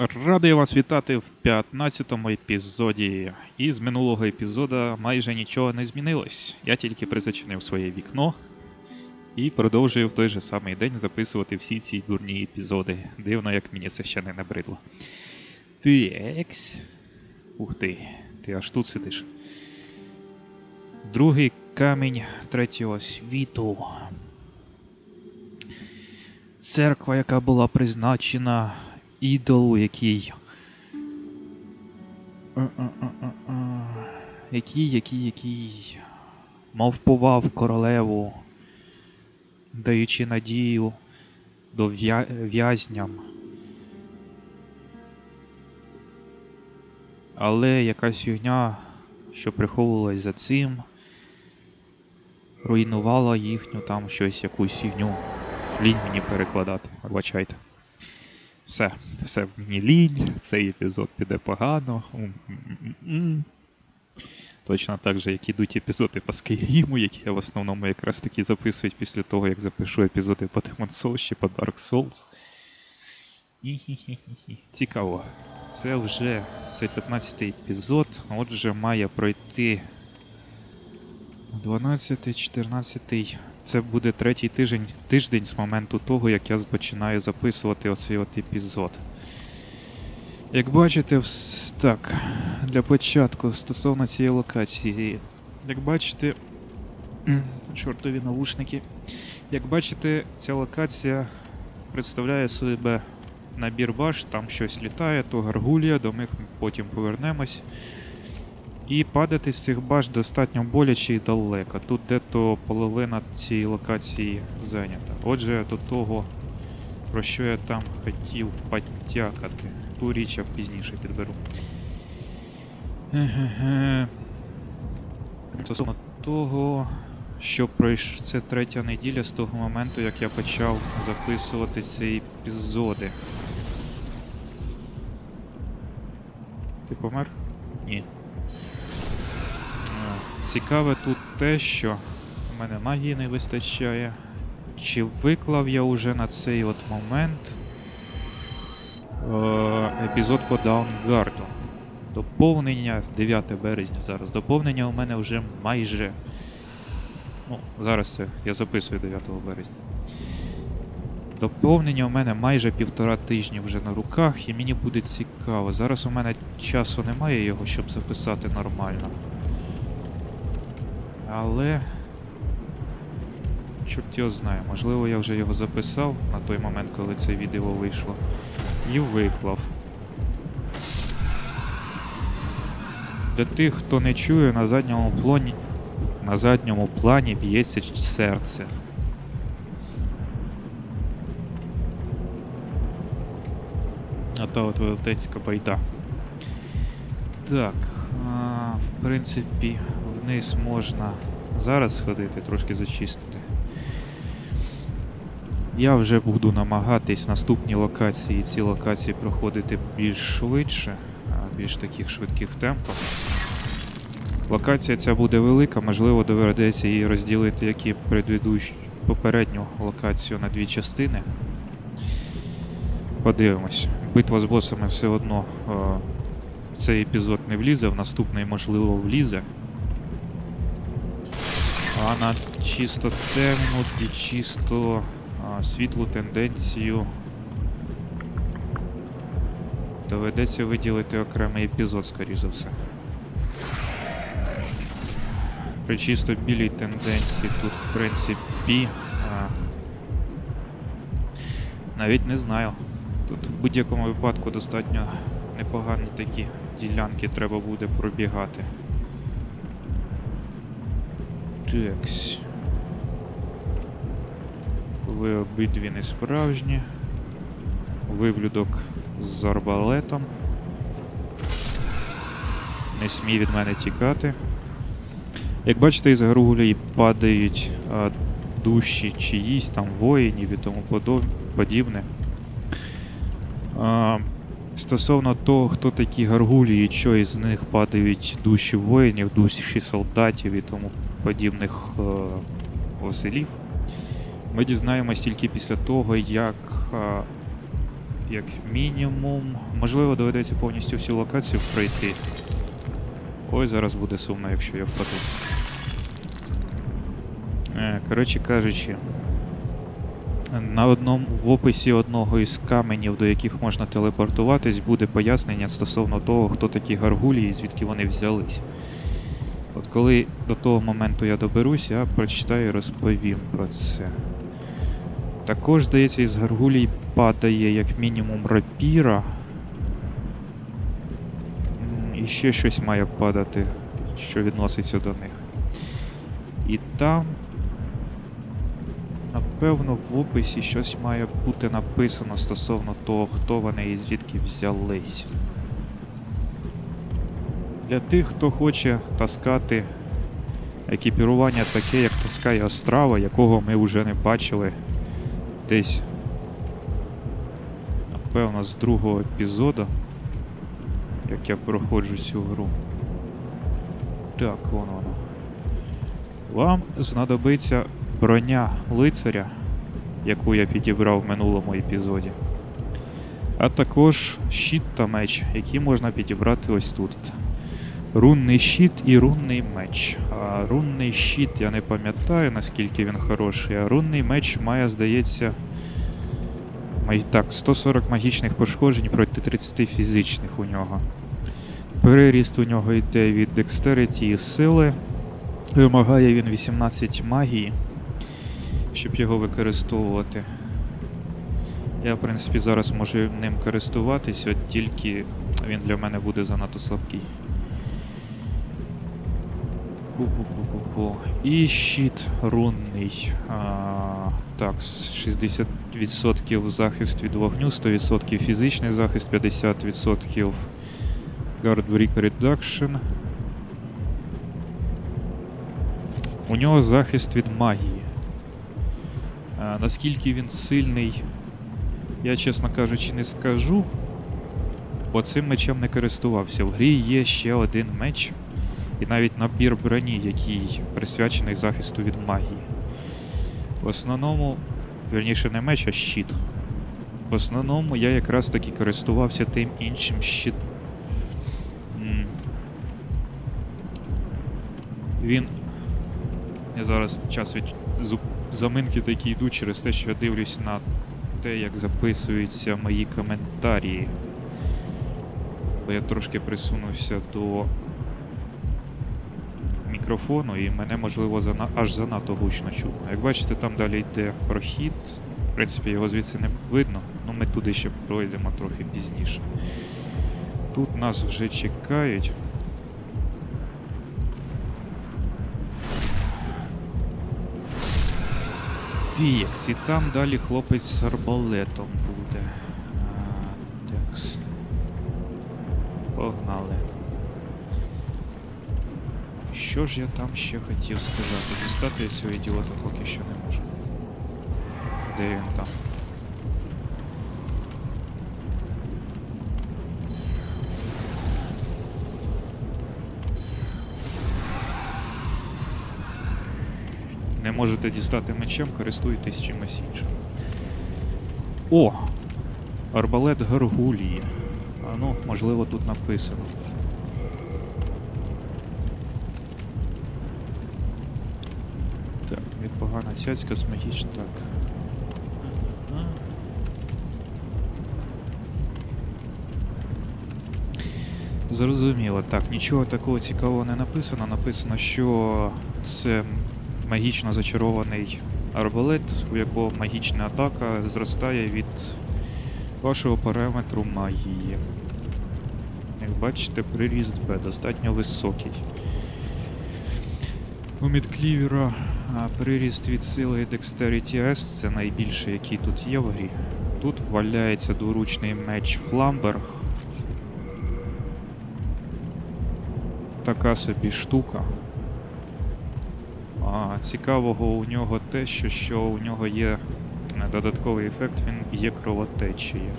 Радий вас вітати в 15-му епізоді. І з минулого епізода майже нічого не змінилось. Я тільки призачинив своє вікно і продовжую в той же самий день записувати всі ці дурні епізоди. Дивно, як мені це ще не набридло. Текс. Ух ти, ти аж тут сидиш. Другий камінь третього світу. Церква, яка була призначена ідолу, який. Який, який, який. Мавпував королеву, даючи надію до в'я- в'язням. Але якась фігня, що приховувалась за цим, руйнувала їхню там щось, якусь фігню. Лінь мені перекладати, вибачайте. Все, все мені лінь, цей епізод піде погано. М-м-м-м. Точно так же, як ідуть епізоди по Skyrim, які я в основному якраз таки записую після того, як запишу епізоди по Demon's Souls чи по Dark Souls. Цікаво. Це вже це 15 епізод, отже має пройти 12, 14. Це буде третій тиждень, тиждень з моменту того, як я починаю записувати оцей от епізод. Як бачите, вс- так, для початку стосовно цієї локації. Як бачите. Чортові навушники. Як бачите, ця локація представляє себе набір баш, там щось літає, то гаргулія, до них потім повернемось. І падати з цих баш достатньо боляче і далеко. Тут де-то половина цієї локації зайнята. Отже, до того, про що я там хотів потякати. Ту річ я пізніше підберу. Стосовно того, що пройш... це третя неділя з того моменту, як я почав записувати ці епізоди. Ти помер? Ні. Цікаве тут те, що в мене магії не вистачає. Чи виклав я уже на цей от момент е, епізод по Даунгарду? Доповнення 9 березня зараз. Доповнення у мене вже майже. Ну, зараз це я записую 9 березня. Доповнення у мене майже півтора тижні вже на руках, і мені буде цікаво. Зараз у мене часу немає його, щоб записати нормально. Але. Чорт його знає, можливо я вже його записав на той момент, коли це відео вийшло. І виклав. Для тих, хто не чує, на задньому плані. На задньому плані б'ється серце. А та от велетенська байда. Так, а, в принципі, вниз можна зараз сходити, трошки зачистити. Я вже буду намагатись наступні локації, ці локації проходити більш швидше, більш таких швидких темпах. Локація ця буде велика, можливо, доведеться її розділити, як і попередню локацію на дві частини. Подивимось. Битва з босами все одно в цей епізод не влізе, в наступний, можливо, влізе. А на чисто темну і чисто а, світлу тенденцію доведеться виділити окремий епізод, скоріш за все. При чисто білій тенденції тут, в принципі, а, навіть не знаю. Тут в будь-якому випадку достатньо непогані такі ділянки треба буде пробігати. Ви обидві не справжні. Виблюдок з арбалетом. Не смій від мене тікати. Як бачите, із Гаргулії падають а, душі чиїсь там воїнів і тому подібне. А, стосовно того, хто такі гаргулії, і що із них падають душі воїнів, душі солдатів і тому подібних е, оселів, ми дізнаємось тільки після того, як а, як мінімум. Можливо, доведеться повністю всю локацію пройти. Ой, зараз буде сумно, якщо я впаду. Е, коротше кажучи, на одному в описі одного із каменів, до яких можна телепортуватись, буде пояснення стосовно того, хто такі гаргулії і звідки вони взялись. От коли до того моменту я доберусь, я прочитаю і розповім про це. Також, здається, із гаргулій падає як мінімум рапіра. І ще щось має падати, що відноситься до них. І там, напевно, в описі щось має бути написано стосовно того, хто вони і звідки взялись. Для тих, хто хоче таскати екіпірування таке, як таскає Острава, якого ми вже не бачили десь, напевно, з другого епізоду, як я проходжу цю гру. Так, вон воно. Вам знадобиться броня лицаря, яку я підібрав в минулому епізоді. А також щит та меч, які можна підібрати ось тут. Рунний щит і рунний меч. А рунний щит я не пам'ятаю, наскільки він хороший, а рунний меч має, здається. Так, 140 магічних пошкоджень проти 30 фізичних у нього. Переріст у нього йде від декстериті і сили. Вимагає він 18 магії, щоб його використовувати. Я, в принципі, зараз можу ним користуватись, от тільки він для мене буде занадто слабкий. Пу-пу-пу-пу-пу. І щит рунний. А, так, 60% захист від вогню, 100% фізичний захист, 50% Guard Break Reduction. У нього захист від магії. А, наскільки він сильний, я, чесно кажучи, не скажу. Бо цим мечем не користувався. В грі є ще один меч. І навіть набір броні, який присвячений захисту від магії. В основному, вірніше не меч, а щит. В основному я якраз таки користувався тим іншим щит. Він. Я зараз час від заминки такі йдуть через те, що я дивлюсь на те, як записуються мої коментарі. Бо я трошки присунувся до мікрофону і мене можливо зана... аж занадто гучно чутно. Як бачите, там далі йде прохід. В принципі, його звідси не видно, ну ми туди ще пройдемо трохи пізніше. Тут нас вже чекають. Тікс, і там далі хлопець з арбалетом буде. А, Текс. Погнали. Що ж я там ще хотів сказати? Дістати цього ідіота поки що не можу. Де він там? Не можете дістати мечем, користуйтесь чимось іншим. О! Арбалет Гаргулії. А ну, можливо, тут написано. Так, непогана цяцька з магіч... Так. Зрозуміло. Так, нічого такого цікавого не написано. Написано, що це магічно зачарований арбалет, у якого магічна атака зростає від вашого параметру магії. Як бачите, приріст Б достатньо високий. У Мідклівера приріст від сили Dexterity S, це найбільше, який тут є в грі. Тут валяється дворучний меч Фламбер. Така собі штука. Цікавого у нього те, що, що у нього є е, додатковий ефект, він є кровотечею.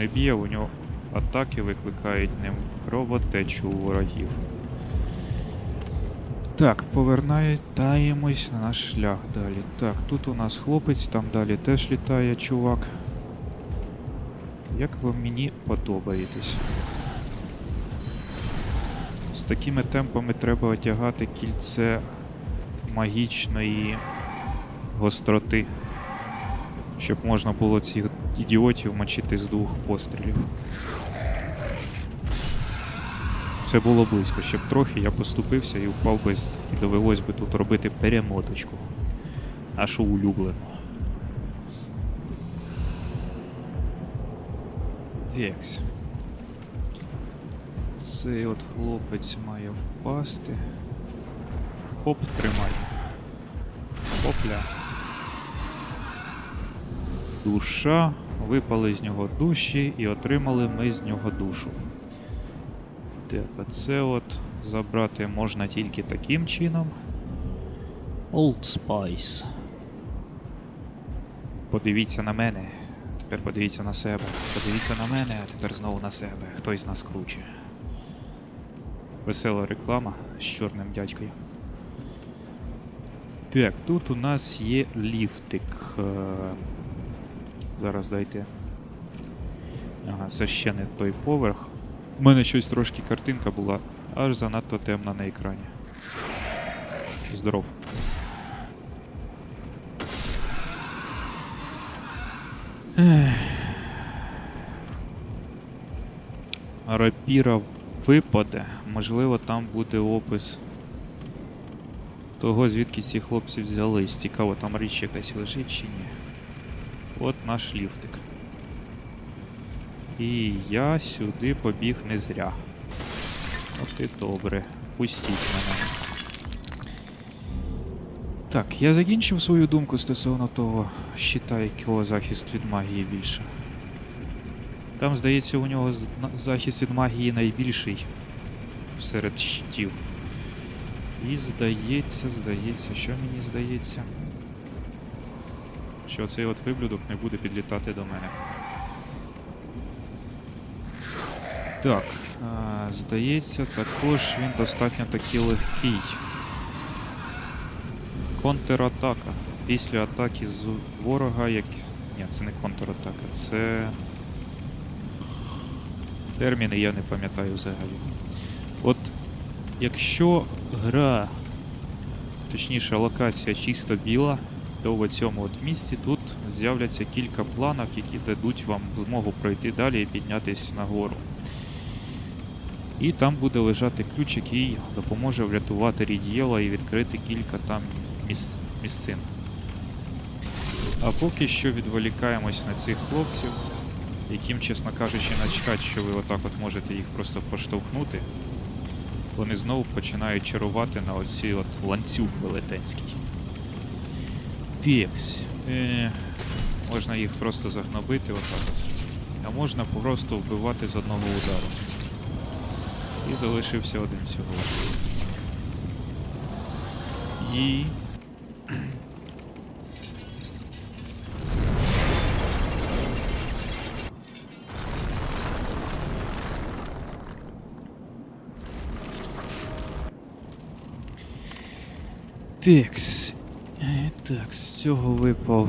Не б'є, у нього атаки викликають ним кровотечу у ворогів. Так, повертаємось на наш шлях далі. Так, тут у нас хлопець, там далі теж літає чувак. Як ви мені подобаєтесь? З такими темпами треба одягати кільце магічної гостроти, щоб можна було цих ідіотів мочити з двох пострілів. Це було близько, щоб трохи я поступився і впав би, і довелось би тут робити перемоточку. Нашу улюблену. Текс. Цей от хлопець має впасти. Хоп, тримай. Хопля. Душа. Випали з нього душі і отримали ми з нього душу. Так, а це от забрати можна тільки таким чином. Old Spice. Подивіться на мене. Тепер подивіться на себе. Подивіться на мене, а тепер знову на себе. Хтось з нас круче. Весела реклама з чорним дядькою. Так, тут у нас є ліфтик. Е, Зараз дайте. Ага, це ще не той поверх. У мене щось трошки картинка була аж занадто темна на екрані. Здоров. Рапіра випаде. Можливо, там буде опис того, звідки ці хлопці взялись. Цікаво, там річ якась лежить чи ні. От наш ліфтик. І я сюди побіг не зря. От і добре. Пустіть мене. Так, я закінчив свою думку стосовно того щита, якого захист від магії більше. Там, здається, у нього захист від магії найбільший серед щитів. І здається, здається, що мені здається? Що цей от виблюдок не буде підлітати до мене. Так, а, здається, також він достатньо таки легкий. Контратака. Після атаки з ворога, як. Ні, це не контратака, це. Терміни я не пам'ятаю взагалі. От якщо гра, точніше локація чисто біла, то в цьому от місці тут з'являться кілька планок, які дадуть вам змогу пройти далі і піднятися нагору. І там буде лежати ключ, який допоможе врятувати Рідієла і відкрити кілька там міс... місцин. А поки що відволікаємось на цих хлопців, яким, чесно кажучи, начхать, що ви отак от можете їх просто поштовхнути. Вони знову починають чарувати на оці от ланцюг велетенський. Текс. Е, можна їх просто загнобити отак от. А можна просто вбивати з одного удару. І залишився один всього. І. Текс. Е, Так, з цього випав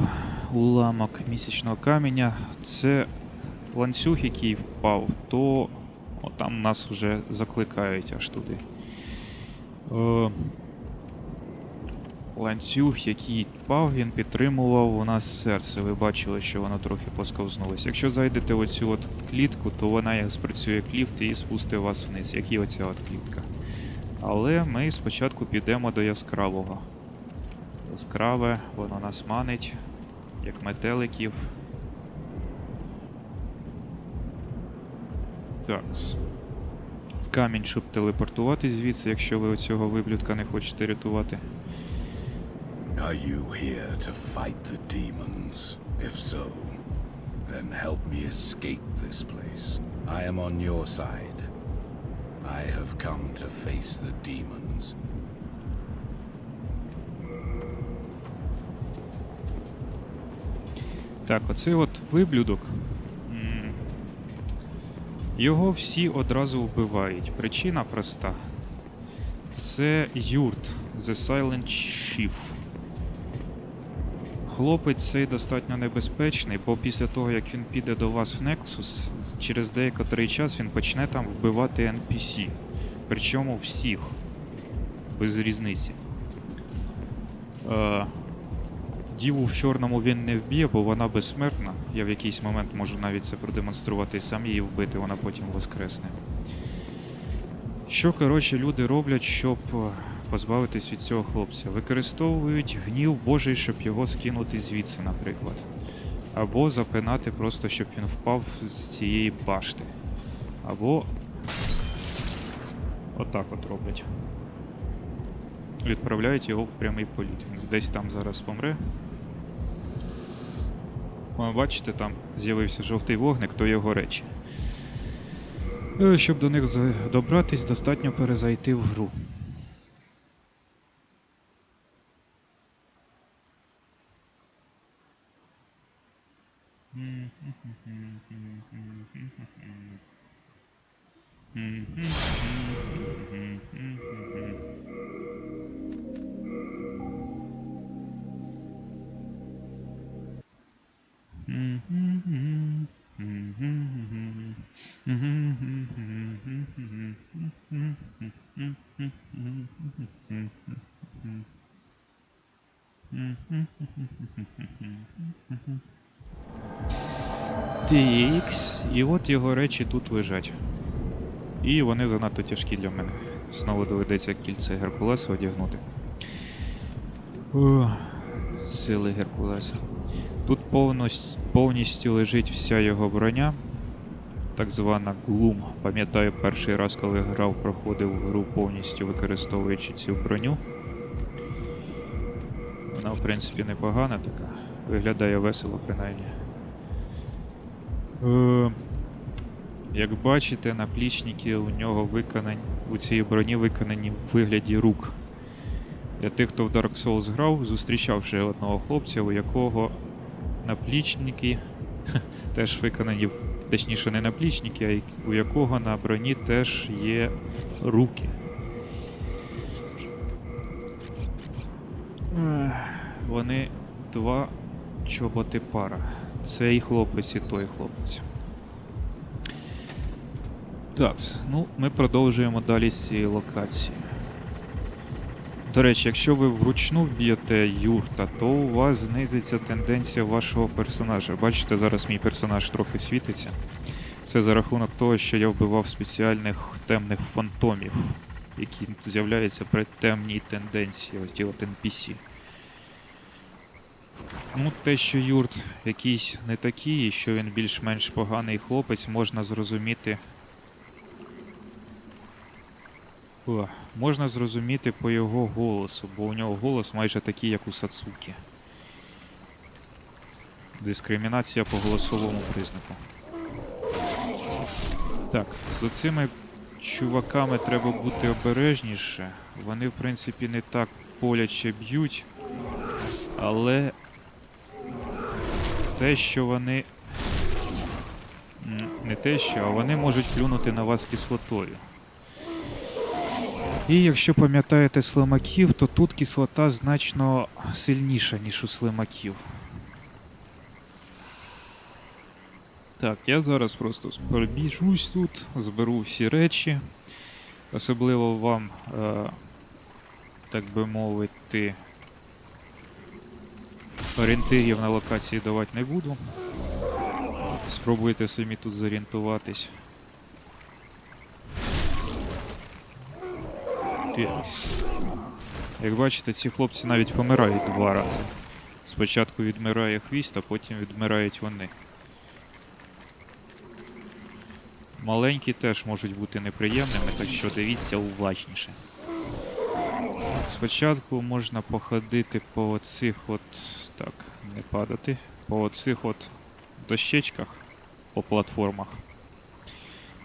уламок місячного каменя. Це ланцюг, який впав, то о, там нас вже закликають аж туди. Е, ланцюг, який впав, він підтримував у нас серце. Ви бачили, що воно трохи посковзнулося. Якщо зайдете в оцю от клітку, то вона як спрацює як ліфт і спустить вас вниз, як і оця от клітка. Але ми спочатку підемо до яскравого. Яскраве, воно нас манить, як метеликів. Такс. Камінь, щоб телепортуватись звідси, якщо ви оцього виблюдка не хочете рятувати. Are you here to fight the demons? If so, then help me escape this place. I am on your side. I have come to face the demons. Так, оцей от виблюдок. Його всі одразу вбивають. Причина проста. Це юрт The Silent Chief. Хлопець цей достатньо небезпечний, бо після того, як він піде до вас в Nexus, через деякий час він почне там вбивати NPC. Причому всіх. Без різниці. Е, Діву в чорному він не вб'є, бо вона безсмертна. Я в якийсь момент можу навіть це продемонструвати і сам її вбити, вона потім воскресне. Що, коротше, люди роблять, щоб е, позбавитись від цього хлопця? Використовують гнів Божий, щоб його скинути звідси, наприклад. Або запинати просто, щоб він впав з цієї башти. Або. Отак от роблять. Відправляють його в прямий політ. Він десь там зараз помре. О, бачите, там з'явився жовтий вогник, то його речі. Е, Щоб до них добратись, достатньо перезайти в гру. Mm-hmm. mm-hmm. mm-hmm. mm-hmm. От його речі тут лежать. І вони занадто тяжкі для мене. Знову доведеться кільце Геркулеса одягнути. О, сили Геркулеса. Тут повністю, лежить вся його броня. Так звана Gloom. Пам'ятаю перший раз, коли грав, проходив гру повністю використовуючи цю броню. Вона, в принципі, непогана така. Виглядає весело, принаймні. Як бачите, наплічники у нього виконані, у цій броні виконані в вигляді рук. Для тих, хто в Dark Souls грав, зустрічав вже одного хлопця, у якого наплічники теж виконані, точніше не наплічники, а у якого на броні теж є руки. Вони два чоботи пара. Цей хлопець і той хлопець. Так, ну ми продовжуємо далі з цієї локації. До речі, якщо ви вручну вб'єте юрта, то у вас знизиться тенденція вашого персонажа. Бачите, зараз мій персонаж трохи світиться. Це за рахунок того, що я вбивав спеціальних темних фантомів, які з'являються при темній тенденції, ті от NPC. Ну, те, що Юрт якийсь не такий, і що він більш-менш поганий хлопець, можна зрозуміти. О, можна зрозуміти по його голосу, бо у нього голос майже такий, як у Сацуки. Дискримінація по голосовому признаку. Так, з оцими чуваками треба бути обережніше. Вони, в принципі, не так боляче б'ють, але те, що вони. Не те, що, а вони можуть плюнути на вас кислотою. І якщо пам'ятаєте слимаків, то тут кислота значно сильніша, ніж у слимаків. Так, я зараз просто пробіжусь тут, зберу всі речі. Особливо вам, е, так би мовити, орієнтирів на локації давати не буду. Спробуйте самі тут зорієнтуватись. Так. Як бачите, ці хлопці навіть помирають два рази. Спочатку відмирає хвіст, а потім відмирають вони. Маленькі теж можуть бути неприємними, так що дивіться уважніше. Спочатку можна походити по оцих от. Так, не падати. По оцих от дощечках по платформах.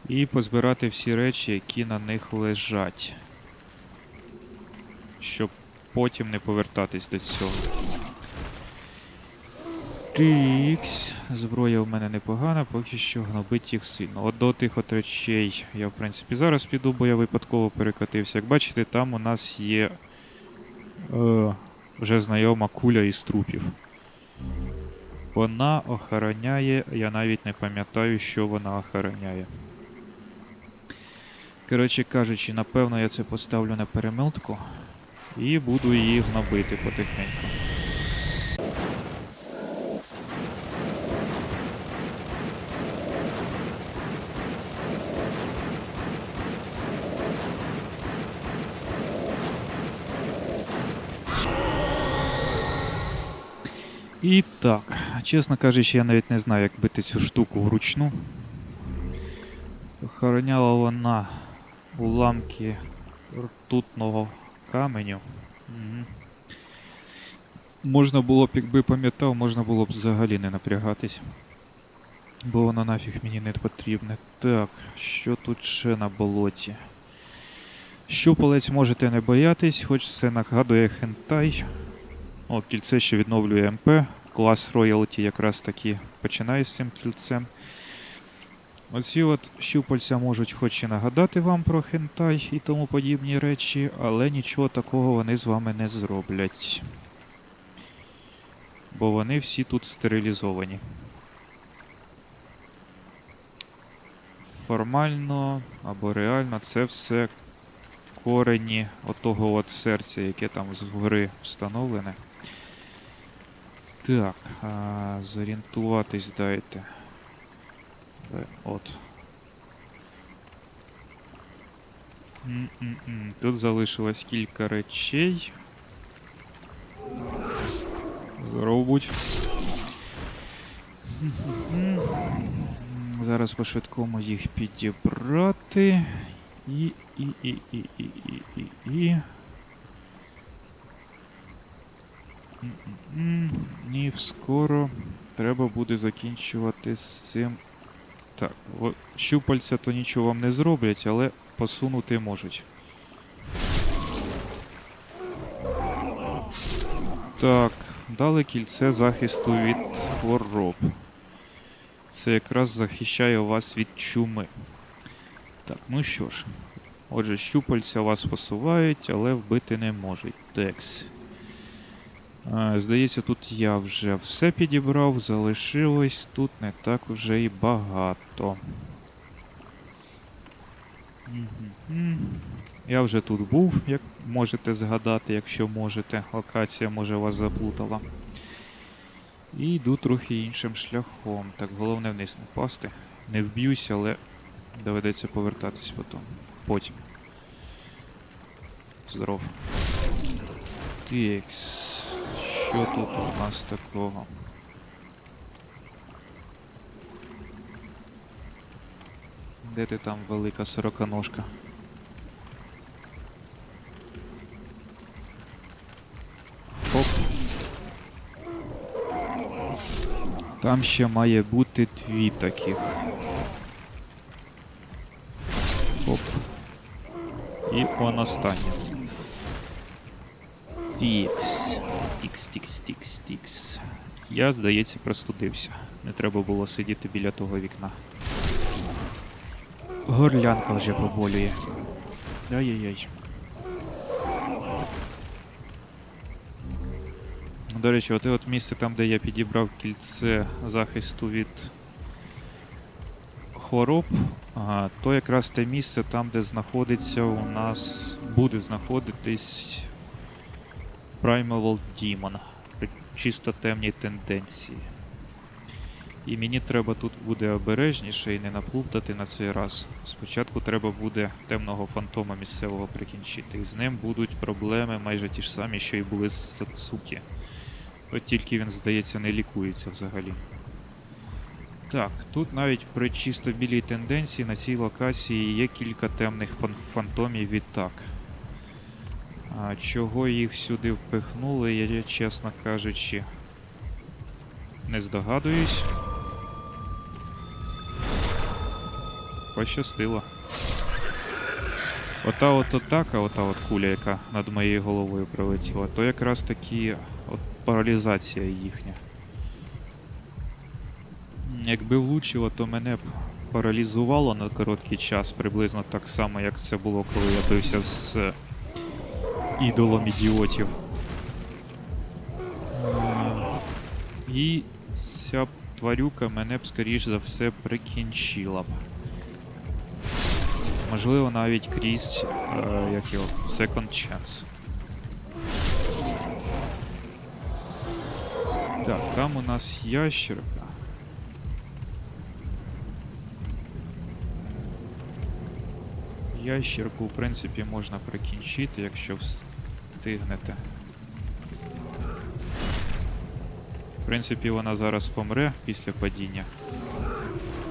І позбирати всі речі, які на них лежать. Щоб потім не повертатись до цього. Тікс. Зброя в мене непогана, поки що гнобить їх сильно. От до тих от речей я в принципі зараз піду, бо я випадково перекотився. Як бачите, там у нас є е, вже знайома куля із трупів. Вона охороняє, я навіть не пам'ятаю, що вона охороняє. Коротше кажучи, напевно я це поставлю на перемилтку і буду її гнобити потихеньку. І так, чесно кажучи, я навіть не знаю, як бити цю штуку вручну. Охороняла вона уламки ртутного каменю. Мгм. Можна було б, якби пам'ятав, можна було б взагалі не напрягатись. Бо воно нафіг мені не потрібне. Так, що тут ще на болоті? Щупалець можете не боятись, хоч це нагадує хентай. О, кільце ще відновлює МП. Клас роялті якраз таки починає з цим кільцем. Оці от щупальця можуть хоч і нагадати вам про хентай і тому подібні речі, але нічого такого вони з вами не зроблять. Бо вони всі тут стерилізовані. Формально або реально це все корені отого от серця, яке там згори встановлене. Так, а, зорієнтуватись дайте. От. Тут залишилось кілька речей. Здоров будь. Зараз по-швидкому їх підібрати. І, і, і, і, і, і, і, і. Ні, скоро треба буде закінчувати з цим. Так, щупальця то нічого вам не зроблять, але посунути можуть. Так, дали кільце захисту від хвороб. Це якраз захищає вас від чуми. Так, ну що ж. Отже, щупальця вас посувають, але вбити не можуть. Текс. Здається, тут я вже все підібрав, залишилось тут не так вже і багато. Я вже тут був, як можете згадати, якщо можете. Локація може вас заплутала. І йду трохи іншим шляхом. Так, головне вниз не пасти. Не вб'юсь, але доведеться повертатись потім. Потім. Здоров. Текс. Що тут у нас такого? Де ти там велика сороконожка? Оп. Там ще має бути дві таких. Оп. І он тікс, тікс. Я, здається, простудився. Не треба було сидіти біля того вікна. Горлянка вже поболює. Ай-яй-яй. До речі, оте от місце там, де я підібрав кільце захисту від хвороб, то якраз те місце там, де знаходиться у нас буде знаходитись Primal Demon. Чисто темній тенденції. І мені треба тут буде обережніше і не наплутати на цей раз. Спочатку треба буде темного фантома місцевого прикінчити. І з ним будуть проблеми майже ті ж самі, що й були з Сацукі. От тільки він, здається, не лікується взагалі. Так, тут навіть при чисто білій тенденції на цій локації є кілька темних фан- фантомів відтак. А чого їх сюди впихнули, я, чесно кажучи, не здогадуюсь. Пощастило. Ота от атака, ота от куля, яка над моєю головою прилетіла, то якраз таки от паралізація їхня. Якби влучило, то мене б паралізувало на короткий час, приблизно так само, як це було, коли я бився з ідолом ідіотів. І ця тварюка мене б скоріш за все прикінчила б. Можливо, навіть крізь е, як його, Second Chance. Так, там у нас ящерка. Ящерку, в принципі, можна прикінчити, якщо встигнете. В принципі, вона зараз помре після падіння.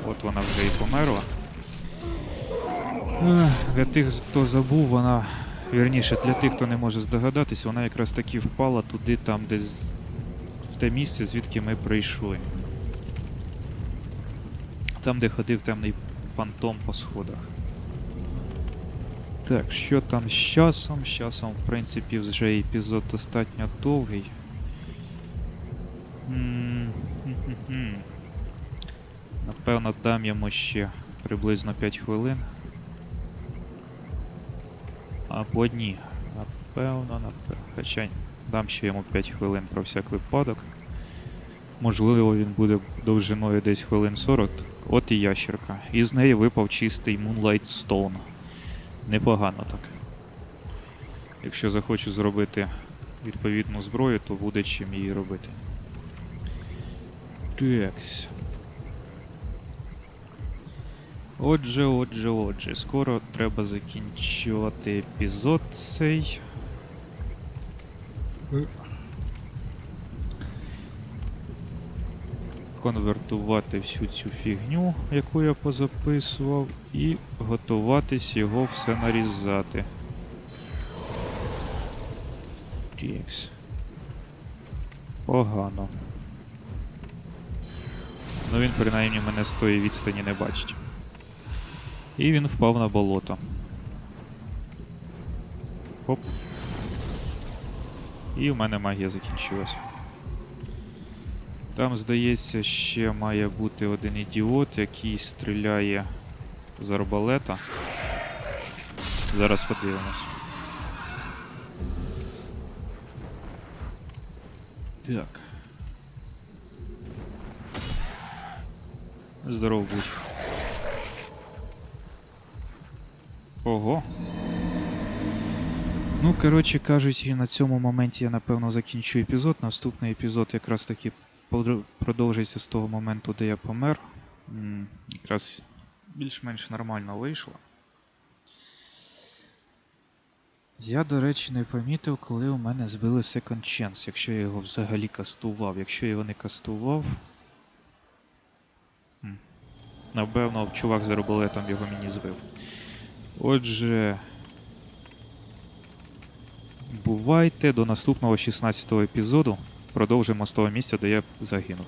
От вона вже і померла. Для тих, хто забув, вона. Вірніше, для тих, хто не може здогадатись, вона якраз таки впала туди, там, де в те місце, звідки ми прийшли. Там, де ходив темний фантом по сходах. Так, що там з часом? З часом, в принципі, вже епізод достатньо довгий. Напевно, дам йому ще приблизно 5 хвилин. Або ні. Напевно, напевно. Хоча дам ще йому 5 хвилин про всяк випадок. Можливо, він буде довжиною десь хвилин 40. От і ящерка. І з неї випав чистий Moonlight Stone. Непогано так. Якщо захочу зробити відповідну зброю, то буде чим її робити. Текс. Отже, отже, отже, скоро треба закінчувати епізод цей. Конвертувати всю цю фігню, яку я позаписував, і готуватись його все нарізати. Тікс. Погано. Ну він принаймні мене з тої відстані не бачить. І він впав на болото. Хоп. І в мене магія закінчилась. Там, здається, ще має бути один ідіот, який стріляє з арбалета. Зараз подивимось. Так. Здоров будь. Ого. Ну, коротше кажучи, на цьому моменті я напевно закінчу епізод. Наступний епізод якраз таки продовжиться з того моменту, де я помер. Якраз більш-менш нормально вийшло. Я, до речі, не помітив, коли у мене збили Second Chance, якщо я його взагалі кастував. Якщо я його не кастував. Напевно, чувак з арбалетом його мені збив. Отже. Бувайте до наступного 16 го епізоду. Продовжимо з того місця, де я загинув.